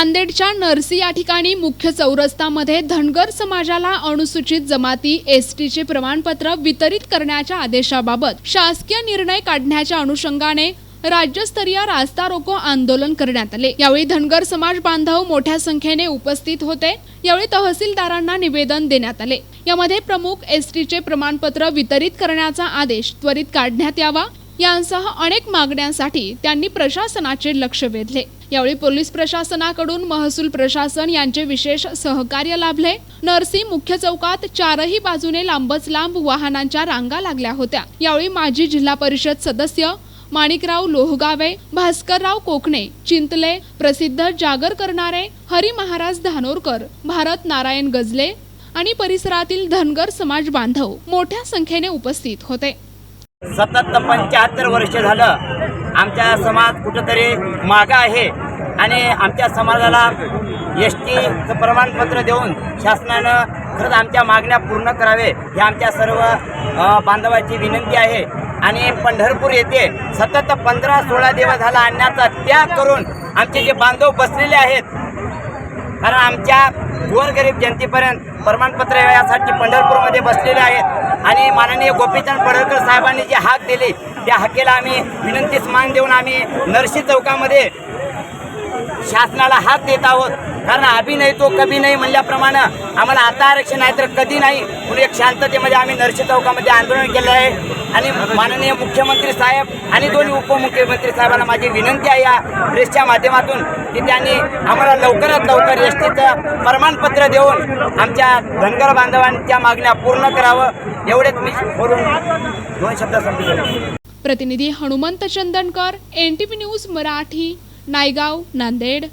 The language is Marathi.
नांदेडच्या नरसी या ठिकाणी मुख्य चौरस्तामध्ये धनगर समाजाला अनुसूचित जमाती एस टीचे प्रमाणपत्र वितरित करण्याच्या आदेशाबाबत शासकीय निर्णय काढण्याच्या अनुषंगाने राज्यस्तरीय रास्ता रोको आंदोलन करण्यात आले. यावेळी धनगर समाज बांधव मोठ्या संख्येने उपस्थित होते. यावेळी तहसीलदारांना निवेदन देण्यात आले. यामध्ये प्रमुख एस टीचे प्रमाणपत्र वितरित करण्याचा आदेश त्वरित काढण्यात यावा. यांसह अनेक मागण्यांसाठी त्यांनी प्रशासनाचे लक्ष वेधले. यावेळी पोलीस प्रशासनाकडून महसूल प्रशासन यांचे विशेष सहकार्य लाभले. नरसी मुख्य चौकात चारही बाजूने लांबच लांब वाहनांच्या रांगा लागल्या होत्या. यावेळी माजी जिल्हा परिषद सदस्य माणिकराव लोहगावे भास्करराव कोकणे चिंतले प्रसिद्ध जागर करणारे हरी महाराज धानोरकर भारत नारायण गजले आणि परिसरातील धनगर समाज बांधव मोठ्या संख्येने उपस्थित होते. सतत पंच्याहत्तर वर्ष झालं आमचा समाज कुठंतरी मागं आहे. आणि आमच्या समाजाला एस टीचं प्रमाणपत्र देऊन शासनानं खरंच आमच्या मागण्या पूर्ण करावे ही आमच्या सर्व बांधवाची विनंती आहे. आणि पंढरपूर येथे सतत पंधरा सोळा दिवस झाला आणण्याचा त्याग करून आमचे जे बांधव बसलेले आहेत कारण आमच्या गोरगरीब जनतेपर्यंत प्रमाणपत्र यासाठी पंढरपूरमध्ये बसलेले आहेत. आणि माननीय गोपीचंद पडळकर साहेबांनी जे हाक दिली त्या हाकेला आम्ही विनंतीस मान देऊन आम्ही नरसी चौकामध्ये शासनाला हात देत आहोत. कारण अभिनय नाही तो कभी नाही म्हणल्याप्रमाणे आम्हाला आता आरक्षण नाही तर कधी नाही. म्हणून एक शांततेमध्ये आम्ही नरसी चौकामध्ये आंदोलन केलं आहे. आणि माननीय मुख्यमंत्री साहेब आणि दोन्ही उपमुख्यमंत्री साहेबांना माझी विनंती आहे या प्रेसच्या माध्यमातून की त्यांनी आम्हाला लवकरात लवकर एस टीचं प्रमाणपत्र देऊन आमच्या धनगर बांधवांच्या मागण्या पूर्ण करावं. एवढेच मी बोलून दोन शब्द संपले प्रतिनिधी Hanumant Chandankar N T news Marathi. Naigaon Nanded